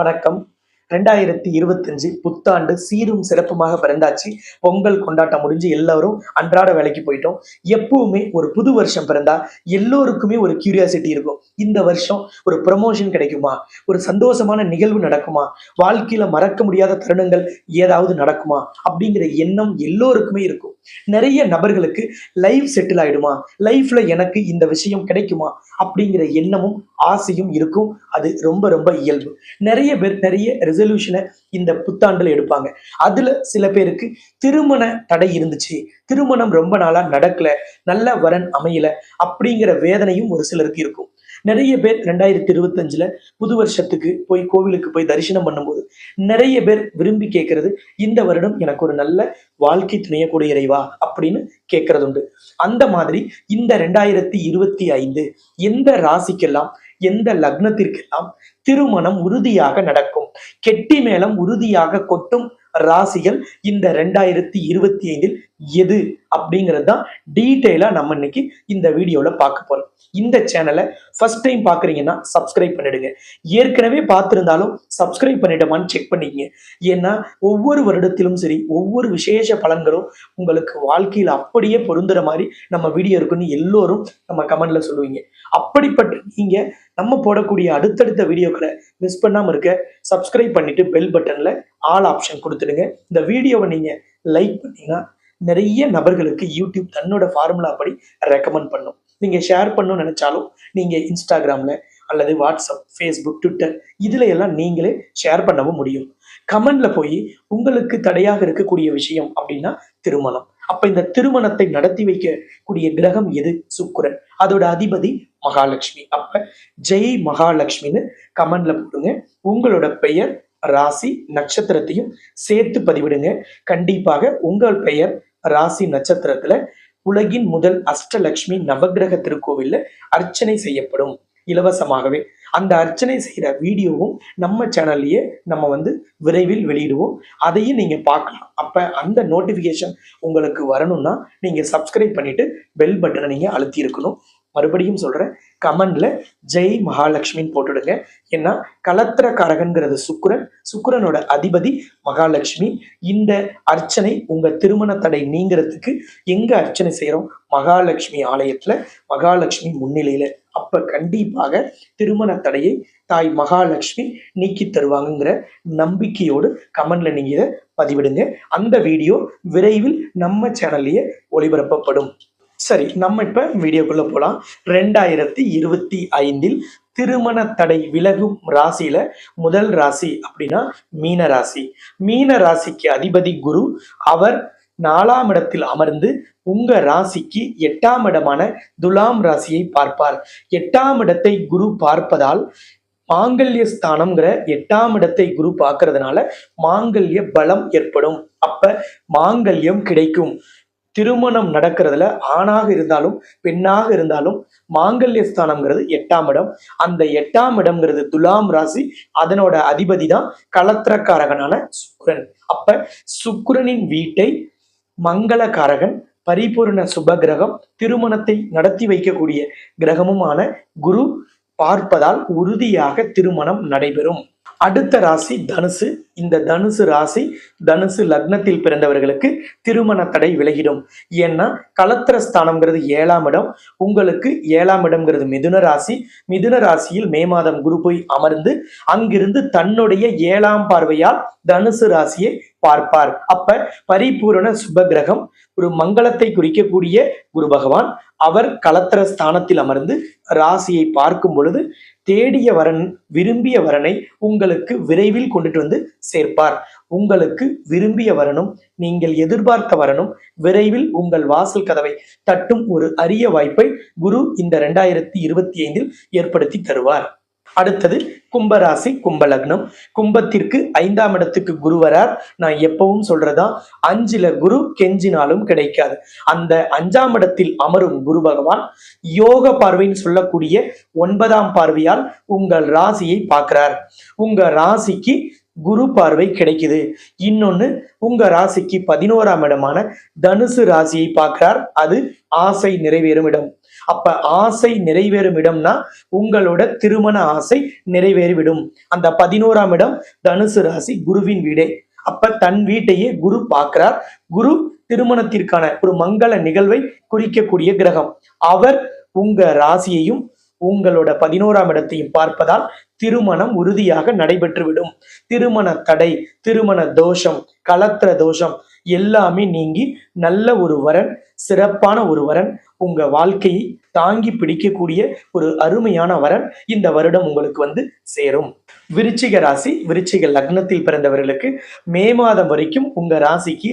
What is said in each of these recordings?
வணக்கம். ரெண்டாயிரத்தி இருபத்தஞ்சு புத்தாண்டு சீரும் சிறப்புமாக பிறந்தாச்சு. பொங்கல் கொண்டாட்டம் முடிஞ்சு எல்லாரும் அன்றாட வேலைக்கு போயிட்டோம். எப்பவுமே ஒரு புது வருஷம் பிறந்தா எல்லோருக்குமே ஒரு கியூரியாசிட்டி இருக்கும். இந்த வருஷம் ஒரு ப்ரமோஷன் கிடைக்குமா? ஒரு சந்தோஷமான நிகழ்வு நடக்குமா? வாழ்க்கையில மறக்க முடியாத தருணங்கள் ஏதாவது நடக்குமா? அப்படிங்கிற எண்ணம் எல்லோருக்குமே இருக்கும். நிறைய நபர்களுக்கு லைஃப் செட்டில் ஆயிடுமா? லைஃப்ல எனக்கு இந்த விஷயம் கிடைக்குமா? அப்படிங்கிற எண்ணமும் ஆசையும் இருக்கும். அது ரொம்ப ரொம்ப இயல்பு. நிறைய பேர் நிறைய ரெசல்யூஷனை இந்த புத்தாண்டுல எடுப்பாங்க. அதுல சில பேருக்கு திருமண தடை இருந்துச்சு. திருமணம் ரொம்ப நாளா நடக்கல. நல்ல வரன் அமையல. அப்படிங்கிற வேதனையும் ஒரு சிலருக்கு இருக்கும். நிறைய பேர் ரெண்டாயிரத்தி இருபத்தஞ்சுல புது வருஷத்துக்கு போய் கோவிலுக்கு போய் தரிசனம் பண்ணும்போது நிறைய பேர் விரும்பி கேட்கறது இந்த வருடம் எனக்கு ஒரு நல்ல வாழ்க்கை துணையக்கூடிய இறைவா அப்படின்னு கேட்கறது உண்டு அந்த மாதிரி இந்த ரெண்டாயிரத்தி இருபத்தி ஐந்து எந்த ராசிக்கெல்லாம் எந்த லக்னத்திற்கெல்லாம் திருமணம் உறுதியாக நடக்கும் கெட்டி மேளம் உறுதியாக கொட்டும் ராசிகள் இந்த ரெண்டாயிரத்தி இருபத்தி ஐந்தில் எது அப்படிங்கிறது தான் டீட்டெயிலாக நம்ம இன்னைக்கு இந்த வீடியோவில் பார்க்க போகிறோம் இந்த சேனலை ஃபர்ஸ்ட் டைம் பார்க்குறீங்கன்னா சப்ஸ்கிரைப் பண்ணிடுங்க. ஏற்கனவே பார்த்துருந்தாலும் சப்ஸ்கிரைப் பண்ணிட்டோமான்னு செக் பண்ணிக்கங்க. ஏன்னா ஒவ்வொரு வருடத்திலும் சரி ஒவ்வொரு விசேஷ பலன்களும் உங்களுக்கு வாழ்க்கையில் அப்படியே பொருந்துற மாதிரி நம்ம வீடியோ இருக்குன்னு எல்லோரும் நம்ம கமெண்ட்ல சொல்லுவீங்க. அப்படிப்பட்ட நீங்கள் நம்ம போடக்கூடிய அடுத்தடுத்த வீடியோக்களை மிஸ் பண்ணாமல் இருக்க சப்ஸ்கிரைப் பண்ணிட்டு பெல் பட்டனில் ஆல் ஆப்ஷன் கொடுத்துடுங்க. இந்த வீடியோவை நீங்கள் லைக் பண்ணீங்கன்னா நிறைய நபர்களுக்கு யூடியூப் தன்னோட ஃபார்முலா படி ரெக்கமெண்ட் பண்ணும். நீங்கள் ஷேர் பண்ணணும்னு நினச்சாலும் நீங்கள் இன்ஸ்டாகிராமில் அல்லது வாட்ஸ்அப் ஃபேஸ்புக் ட்விட்டர் இதில் எல்லாம் நீங்களே ஷேர் பண்ணவும் முடியும். கமெண்டில் போய் உங்களுக்கு தடையாக இருக்கக்கூடிய விஷயம் அப்படின்னா திருமணம். அப்ப இந்த திருமணத்தை நடத்தி வைக்கக்கூடிய கிரகம் எது? சுக்குரன். அதோட அதிபதி மகாலட்சுமி. அப்ப ஜெய் மகாலட்சுமின்னு கமெண்ட்ல போடுங்க. உங்களோட பெயர் ராசி நட்சத்திரத்தையும் சேர்த்து பதிவிடுங்க. கண்டிப்பாக உங்கள் பெயர் ராசி நட்சத்திரத்துல உலகின் முதல் அஷ்டலட்சுமி நவக்கிரக திருக்கோவில்ல அர்ச்சனை செய்யப்படும். இலவசமாகவே அந்த அர்ச்சனை செய்கிற வீடியோவும் நம்ம சேனல்லையே நம்ம வந்து விரைவில் வெளியிடுவோம். அதையும் நீங்கள் பார்க்கலாம். அப்போ அந்த நோட்டிஃபிகேஷன் உங்களுக்கு வரணும்னா நீங்கள் சப்ஸ்கிரைப் பண்ணிவிட்டு பெல் பட்டனை நீங்கள் அழுத்தி இருக்கணும் மறுபடியும் சொல்கிறேன் கமெண்டில் ஜெய் மகாலட்சுமின்னு போட்டுடுங்க. ஏன்னா கலத்திரக்காரகன்கிறது சுக்கிரன். சுக்கிரனோட அதிபதி மகாலட்சுமி. இந்த அர்ச்சனை உங்கள் திருமண தடை நீங்கிறதுக்கு எங்கே அர்ச்சனை செய்கிறோம் மகாலட்சுமி ஆலயத்தில். மகாலட்சுமி முன்னிலையில் அப்ப கண்டிப்பாக திருமண தடையை தாய் மகாலட்சுமி நீக்கி தருவாங்கங்கிற நம்பிக்கையோடு கமெண்ட்ல நீங்க இதை பதிவிடுங்க. அந்த வீடியோ விரைவில் நம்ம சேனல்லையே ஒளிபரப்பப்படும். சரி நம்ம இப்ப வீடியோக்குள்ள போலாம். ரெண்டாயிரத்தி இருபத்தி ஐந்தில் திருமண தடை விலகும் ராசியில முதல் ராசி அப்படின்னா மீன ராசி மீன ராசிக்கு அதிபதி குரு. அவர் நாலாம் இடத்தில் அமர்ந்து உங்க ராசிக்கு எட்டாம் இடமான துலாம் ராசியை பார்ப்பார். எட்டாம் இடத்தை குரு பார்ப்பதால் மாங்கல்ய ஸ்தானம்ங்கிற எட்டாம் இடத்தை குரு பார்க்கறதுனால மாங்கல்ய பலம் ஏற்படும். அப்ப மாங்கல்யம் கிடைக்கும். திருமணம் நடக்கிறதுல ஆணாக இருந்தாலும் பெண்ணாக இருந்தாலும் மாங்கல்ய ஸ்தானம்ங்கிறது எட்டாம் இடம். அந்த எட்டாம் இடம்ங்கிறது துலாம் ராசி அதனோட அதிபதி தான் கலத்திரக்காரகனான சுக்ரன் அப்ப சுக்ரனின் வீட்டை மங்களகாரகன் பரிபூர்ண சுப கிரகம் திருமணத்தை நடத்தி வைக்கக்கூடிய கிரகமுமான குரு பார்ப்பதால் உறுதியாக திருமணம் நடைபெறும். அடுத்த ராசி தனுசு. இந்த தனுசு ராசி தனுசு லக்னத்தில் பிறந்தவர்களுக்கு திருமண தடை விலகிடும். ஏன்னா கலத்திர ஸ்தானம்ங்கிறது ஏழாம் இடம். உங்களுக்கு ஏழாம் இடம்ங்கிறது மிதுன ராசி. மிதுன ராசியில் மே மாதம் குரு போய் அமர்ந்து அங்கிருந்து தன்னுடைய ஏழாம் பார்வையால் தனுசு ராசியை பார்ப்பார். அப்ப பரிபூரண சுபகிரகம் ஒரு மங்களத்தை குறிக்கக்கூடிய குரு பகவான் அவர் கலத்திர ஸ்தானத்தில் அமர்ந்து ராசியை பார்க்கும் பொழுது தேடிய வரன் விரும்பிய வரனை உங்களுக்கு விரைவில் கொண்டுட்டு வந்து சேர்ப்பார். உங்களுக்கு விரும்பிய வரனும் நீங்கள் எதிர்பார்த்த வரனும் விரைவில் உங்கள் வாசல் கதவை தட்டும் ஒரு அரிய வாய்ப்பை குரு இந்த ரெண்டாயிரத்தி இருபத்தி ஐந்தில் ஏற்படுத்தி தருவார். அடுத்தது கும்பராசி கும்பலக்னம். கும்பத்திற்கு ஐந்தாம் இடத்துக்கு குரு வரார். நான் எப்பவும் சொல்றதா அஞ்சுல குரு கெஞ்சினாலும் கிடைக்காது. அந்த அஞ்சாம் இடத்தில் அமரும் குரு பகவான் யோக பார்வைன்னு சொல்லக்கூடிய ஒன்பதாம் பார்வையால் உங்கள் ராசியை பார்க்கிறார். உங்க ராசிக்கு குரு பார்வை கிடைக்குது. இன்னொன்னு உங்க ராசிக்கு பதினோராம் இடமான தனுசு ராசியை பார்க்கிறார். அது ஆசை நிறைவேறும் இடம். அப்ப ஆசை நிறைவேறும் இடம்னா உங்களோட திருமண ஆசை நிறைவேறிவிடும். அந்த பதினோராம் இடம் தனுசு ராசி குருவின் வீடே. அப்ப தன் வீட்டையே குரு பார்க்கிறார். குரு திருமணத்திற்கான ஒரு மங்கள நிகழ்வை குறிக்கக்கூடிய கிரகம். அவர் உங்க ராசியையும் உங்களோட பதினோராம் இடத்தையும் பார்ப்பதால் திருமணம் உறுதியாக நடைபெற்றுவிடும். திருமண தடை திருமண தோஷம் கலத்திர தோஷம் எல்லாமே நீங்கி நல்ல ஒரு வரன் சிறப்பான ஒரு வரன் உங்க வாழ்க்கையை தாங்கி பிடிக்கக்கூடிய ஒரு அருமையான வரன் இந்த வருடம் உங்களுக்கு வந்து சேரும். விருச்சிக ராசி விருச்சிக லக்னத்தில் பிறந்தவர்களுக்கு மே மாதம் வரைக்கும் உங்க ராசிக்கு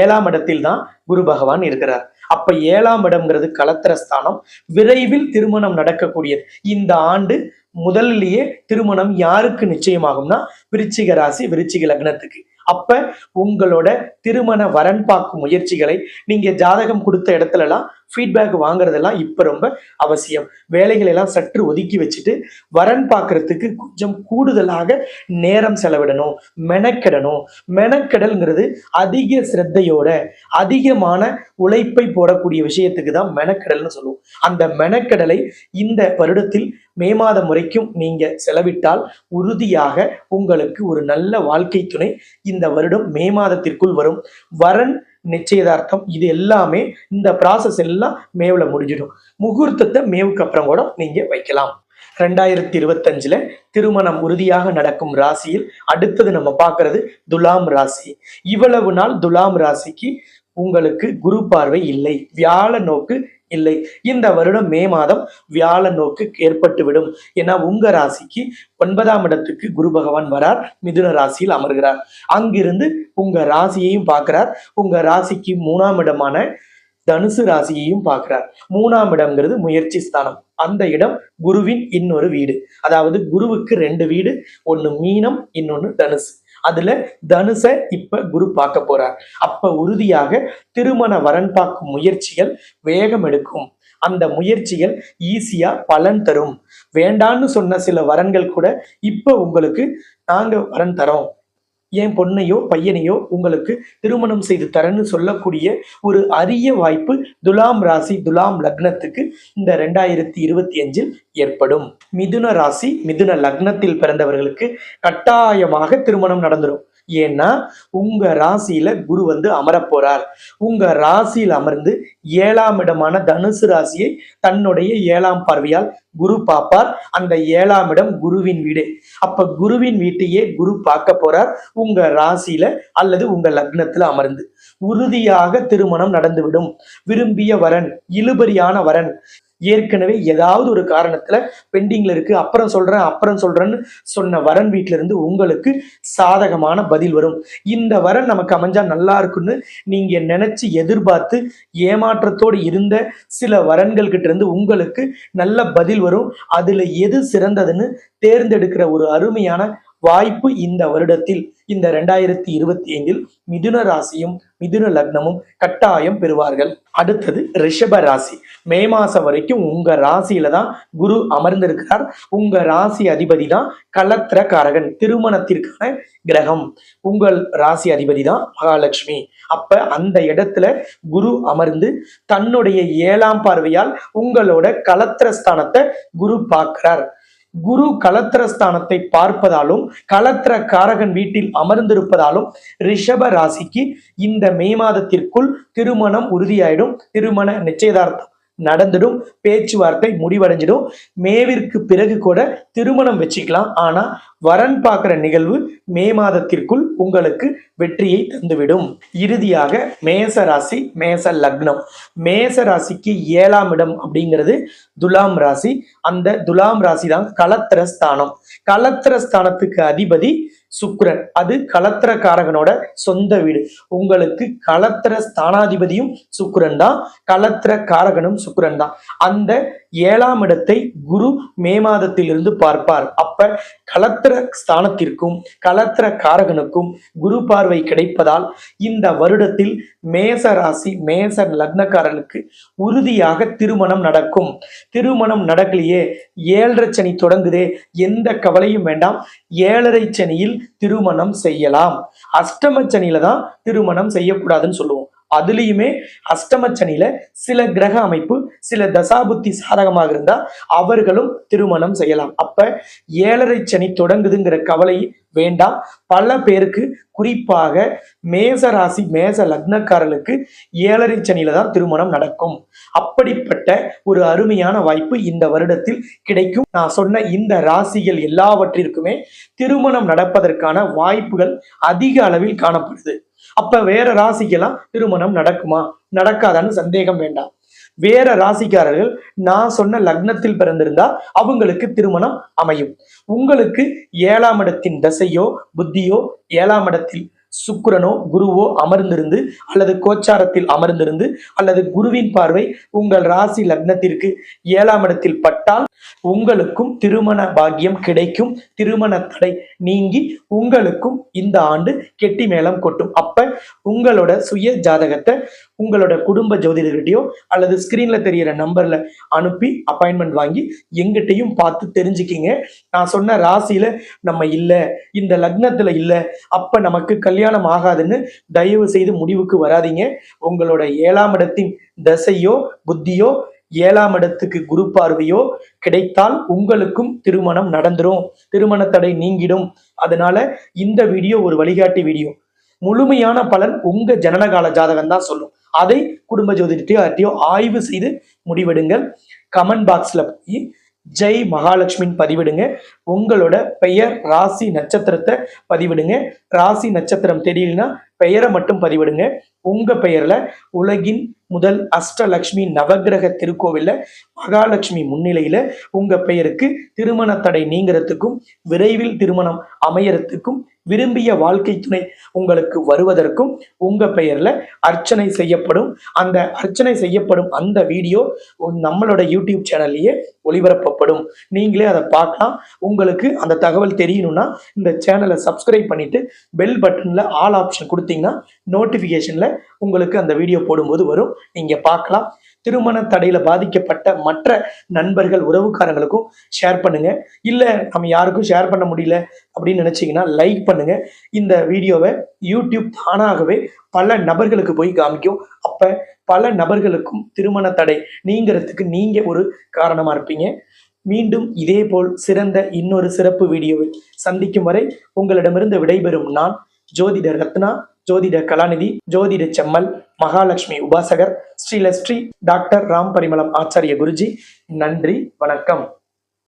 ஏழாம் இடத்தில் தான் குரு பகவான் இருக்கிறார். அப்ப ஏழாம் இடம்ங்கிறது கலத்திரஸ்தானம். விரைவில் திருமணம் நடக்கக்கூடியது. இந்த ஆண்டு முதல்லையே திருமணம் யாருக்கு நிச்சயமாகும்னா விருச்சிக ராசி விருச்சிக லக்னத்துக்கு. அப்ப உங்களோட திருமண வரன் பார்க்கும் முயற்சிகளை நீங்க ஜாதகம் கொடுத்த இடத்துல எல்லாம் ஃபீட்பேக் வாங்குறதெல்லாம் இப்ப ரொம்ப அவசியம். வேலைகளை எல்லாம் சற்று ஒதுக்கி வச்சுட்டு வரன் பார்க்கறதுக்கு கொஞ்சம் கூடுதலாக நேரம் செலவிடணும் மெனக்கெடணும். மெனக்கெடல்ங்கிறது அதிக சிரத்தையோட அதிகமான உழைப்பை போடக்கூடிய விஷயத்துக்கு தான் மெனக்கெடல்னு சொல்லுவோம். அந்த மெனக்கெடலை இந்த வருடத்தில் மே மாதம் வரைக்கும் நீங்க செலவிட்டால் உறுதியாக உங்களுக்கு ஒரு நல்ல வாழ்க்கை துணை இந்த வருடம் மே மாதத்திற்குள் வரும். வரன் நிச்சயதார்த்தம் இது எல்லாமே இந்த ப்ராசஸ் எல்லாம் மேவில் முடிஞ்சிடும். முகூர்த்தத்தை மேவுக்கு அப்புறம் கூட நீங்க வைக்கலாம். ரெண்டாயிரத்தி இருபத்தஞ்சுல திருமணம் உறுதியாக நடக்கும் ராசியில் அடுத்தது நம்ம பார்க்கறது துலாம் ராசி. இவ்வளவு நாள் துலாம் ராசிக்கு உங்களுக்கு குரு பார்வை இல்லை. வியாழ நோக்கு இல்லை. இந்த வருடம் மே மாதம் வியாழ நோக்கு ஏற்பட்டுவிடும். ஏன்னா உங்க ராசிக்கு ஒன்பதாம் இடத்துக்கு குரு பகவான் வரார் மிதுன ராசியில் அமர்கிறார். அங்கிருந்து உங்க ராசியையும் பார்க்கிறார். உங்க ராசிக்கு மூணாம் இடமான தனுசு ராசியையும் பார்க்கிறார். மூணாம் இடம்ங்கிறது முயற்சி ஸ்தானம். அந்த இடம் குருவின் இன்னொரு வீடு. அதாவது குருவுக்கு ரெண்டு வீடு ஒன்னு மீனம் இன்னொன்னு தனுசு. அதுல தனுசை இப்ப குரு பார்க்க போறார். அப்ப உறுதியாக திருமண வரன் பார்க்கும் முயற்சிகள் வேகம் எடுக்கும். அந்த முயற்சிகள் ஈஸியா பலன் தரும். வேண்டான்னு சொன்ன சில வரன்கள் கூட இப்ப உங்களுக்கு நாங்க வரன் தரோம். என் பொண்ணையோ பையனையோ உங்களுக்கு திருமணம் செய்து தரேன்னு சொல்லக்கூடிய ஒரு அரிய வாய்ப்பு துலாம் ராசி துலாம் லக்னத்துக்கு இந்த ரெண்டாயிரத்தி இருபத்தி அஞ்சில் ஏற்படும். மிதுன ராசி மிதுன லக்னத்தில் பிறந்தவர்களுக்கு கட்டாயமாக திருமணம் நடந்துடும் ஏன்னா உங்க ராசியில குரு வந்து அமரப் போறார். உங்க ராசியில் அமர்ந்து ஏழாம் இடமான தனுசு ராசியை தன்னுடைய ஏழாம் பார்வையால் குரு பார்ப்பார். அந்த ஏழாம் இடம் குருவின் வீடு. அப்ப குருவின் வீட்டையே குரு பார்க்க போறார் உங்க ராசியில அல்லது உங்க லக்னத்துல அமர்ந்து. உறுதியாக திருமணம் நடந்துவிடும். விரும்பிய வரன் இழுபறியான வரன் ஏற்கனவே ஏதாவது ஒரு காரணத்துல பெண்டிங்ல இருக்கு. அப்புறம் சொல்றேன் அப்புறம் சொல்றேன்னு சொன்ன வரன் வீட்டுல இருந்து உங்களுக்கு சாதகமான பதில் வரும். இந்த வரன் நமக்கு அமைஞ்சா நல்லா இருக்குன்னு நீங்க நினைச்சு எதிர்பார்த்து ஏமாற்றத்தோடு இருந்த சில வரன்கள் கிட்ட இருந்து உங்களுக்கு நல்ல பதில் வரும். அதுல எது சிறந்ததுன்னு தேர்ந்தெடுக்கிற ஒரு அருமையான வாய்ப்பு இந்த வருடத்தில் இந்த ரெண்டாயிரத்தி இருபத்தி ஐந்தில் மிதுன ராசியும் மிதுன லக்னமும் கட்டாயம் பெறுவார்கள். அடுத்தது ரிஷப ராசி. மே மாசம் வரைக்கும் உங்க ராசியில தான் குரு அமர்ந்திருக்கிறார். உங்க ராசி அதிபதி தான் கலத்திர காரகன் திருமணத்திற்கான கிரகம். உங்கள் ராசி அதிபதி தான் மகாலட்சுமி. அப்ப அந்த இடத்துல குரு அமர்ந்து தன்னுடைய ஏழாம் பார்வையால் உங்களோட கலத்திர ஸ்தானத்தை குரு பார்க்கிறார். குரு கலத்திரஸ்தானத்தை பார்ப்பதாலும் கலத்திர காரகன் வீட்டில் அமர்ந்திருப்பதாலும் ரிஷப ராசிக்கு இந்த மே மாதத்திற்குள் திருமணம் உறுதியாயிடும். திருமண நிச்சயதார்த்தம். நடந்துடும் பேச்சுவார்த்தை முடிவடைஞ்சிடும். மேவிற்கு பிறகு கூட திருமணம் வச்சுக்கலாம். ஆனா வரன் பார்க்குற நிகழ்வு மே மாதத்திற்குள் உங்களுக்கு வெற்றியை தந்துவிடும். இறுதியாக மேச ராசி மேச லக்னம். மேச ராசிக்கு ஏழாம் இடம் அப்படிங்கிறது துலாம் ராசி. அந்த துலாம் ராசி தான் கலத்திர ஸ்தானம். கலத்திர ஸ்தானத்துக்கு அதிபதி சுக்கிரன். அது கலத்திரக்காரகனோட சொந்த வீடு. உங்களுக்கு கலத்திர ஸ்தானாதிபதியும் சுக்கிரன் தான். கலத்திர காரகனும் சுக்கிரன் தான். அந்த ஏழாம் இடத்தை குரு மே மாதத்திலிருந்து பார்ப்பார். அப்ப கலத்திர ஸ்தானத்திற்கும் கலத்திர காரகனுக்கும் குரு பார்வை கிடைப்பதால் இந்த வருடத்தில் மேச ராசி மேச லக்னக்காரனுக்கு உறுதியாக திருமணம் நடக்கும். திருமணம் நடக்கலையே ஏழரை சனி தொடங்குதே எந்த கவலையும் வேண்டாம். ஏழரை சனியில் திருமணம் செய்யலாம். அஷ்டம சனியில தான் திருமணம் செய்யக்கூடாதுன்னு சொல்லுவோம். அதுலேயுமே அஷ்டம சனியில சில கிரக அமைப்பு சில தசாபுத்தி சாதகமாக இருந்தா அவர்களும் திருமணம் செய்யலாம். அப்ப ஏழரை சனி தொடங்குதுங்கிற கவலை வேண்டாம் பல பேருக்கு குறிப்பாக மேச ராசி மேச லக்னக்காரர்களுக்கு ஏழரை சனியில தான் திருமணம் நடக்கும். அப்படிப்பட்ட ஒரு அருமையான வாய்ப்பு இந்த வருடத்தில் கிடைக்கும். நான் சொன்ன இந்த ராசிகள் எல்லாவற்றிற்குமே திருமணம் நடப்பதற்கான வாய்ப்புகள் அதிக அளவில் காணப்படுது. அப்ப வேற ராசிக்கெல்லாம் திருமணம் நடக்குமா? நடக்காதான்னு சந்தேகம் வேண்டாம். வேற ராசிக்காரர்கள் நான் சொன்ன லக்னத்தில் பிறந்திருந்தா அவங்களுக்கு திருமணம் அமையும். உங்களுக்கு ஏழாம் இடத்தின் தசையோ புத்தியோ ஏழாம் இடத்தில் சுக்கிரனோ குருவோ அமர்ந்திருந்து அல்லது கோச்சாரத்தில் அமர்ந்திருந்து அல்லது குருவின் பார்வை உங்கள் ராசி லக்னத்திற்கு ஏழாம் இடத்தில் பட்டால் உங்களுக்கும் திருமண பாக்கியம் கிடைக்கும். திருமண தடை நீங்கி உங்களுக்கும் இந்த ஆண்டு கெட்டி மேளம் கொட்டும். அப்ப உங்களோட சுய ஜாதகத்தை உங்களோட குடும்ப ஜோதிடர்கிட்டயோ அல்லது ஸ்கிரீன்ல தெரியிற நம்பர்ல அனுப்பி அப்பாயின்மெண்ட் வாங்கி எங்கிட்டையும் பார்த்து தெரிஞ்சுக்கிங்க. நான் சொன்ன ராசியில நம்ம இல்லை இந்த லக்னத்துல இல்லை அப்ப நமக்கு கல்யாணம் ஆகாதுன்னு தயவு செய்து முடிவுக்கு வராதீங்க. உங்களோட ஏழாம் இடத்தின் தசையோ புத்தியோ ஏழாம் இடத்துக்கு குரு பார்வையோ கிடைத்தால் உங்களுக்கும் திருமணம் நடந்துரும். திருமண தடை நீங்கிடும். அதனால இந்த வீடியோ ஒரு வழிகாட்டி வீடியோ. முழுமையான பலன் உங்க ஜனனகால ஜாதகம் தான் சொல்லும். அதை குடும்ப ஜோதிடத்தையோ அட்டையோ ஆய்வு செய்து முடிவெடுங்கள். கமெண்ட் பாக்ஸ்ல போய் ஜெய் மகாலட்சுமின்னு பதிவிடுங்க. உங்களோட பெயர் ராசி நட்சத்திரத்தை பதிவிடுங்க. ராசி நட்சத்திரம் தெரியலனா பெயரை மட்டும் பதிவிடுங்க. உங்க பெயர்ல உலகின் முதல் அஷ்டலக்ஷ்மி நவக்கிரக திருக்கோவில்ல மகாலட்சுமி முன்னிலையில உங்க பெயருக்கு திருமண தடை நீங்கிறதுக்கும் விரைவில் திருமணம் அமையறதுக்கும் விரும்பிய வாழ்க்கை துணை உங்களுக்கு வருவதற்கும் உங்க பெயர்ல அர்ச்சனை செய்யப்படும். அந்த அர்ச்சனை செய்யப்படும் அந்த வீடியோ நம்மளோட யூடியூப் சேனல்லையே ஒளிபரப்பப்படும். நீங்களே அதை பார்க்கலாம். உங்களுக்கு அந்த தகவல் தெரியணும்னா இந்த சேனலை சப்ஸ்கிரைப் பண்ணிட்டு பெல் பட்டன்ல ஆல் ஆப்ஷன் கொடுத்தீங்கன்னா நோட்டிபிகேஷன்ல உங்களுக்கு அந்த வீடியோ போடும்போது வரும். நீங்க பார்க்கலாம். திருமண தடையில பாதிக்கப்பட்ட மற்ற நண்பர்கள் உறவுக்காரங்களுக்கும் ஷேர் பண்ணுங்க. இல்லை நம்ம யாருக்கும் ஷேர் பண்ண முடியல அப்படின்னு நினைச்சீங்கன்னா லைக் பண்ணுங்க. இந்த வீடியோவை யூடியூப் தானாகவே பல நபர்களுக்கு போய் காமிக்கும். அப்ப பல நபர்களுக்கும் திருமண தடை நீங்கிறதுக்கு நீங்க ஒரு காரணமா இருப்பீங்க. மீண்டும் இதேபோல் சிறந்த இன்னொரு சிறப்பு வீடியோவில் சந்திக்கும் வரை உங்களிடமிருந்து விடைபெறும் நான் ஜோதிடர் ரத்னா. ஜோதிட கலாநிதி ஜோதிட செம்மல் மகாலட்சுமி உபாசகர் ஸ்ரீலஸ்ரீ டாக்டர் ராம் பரிமளம் ஆச்சாரிய குருஜி. நன்றி வணக்கம்.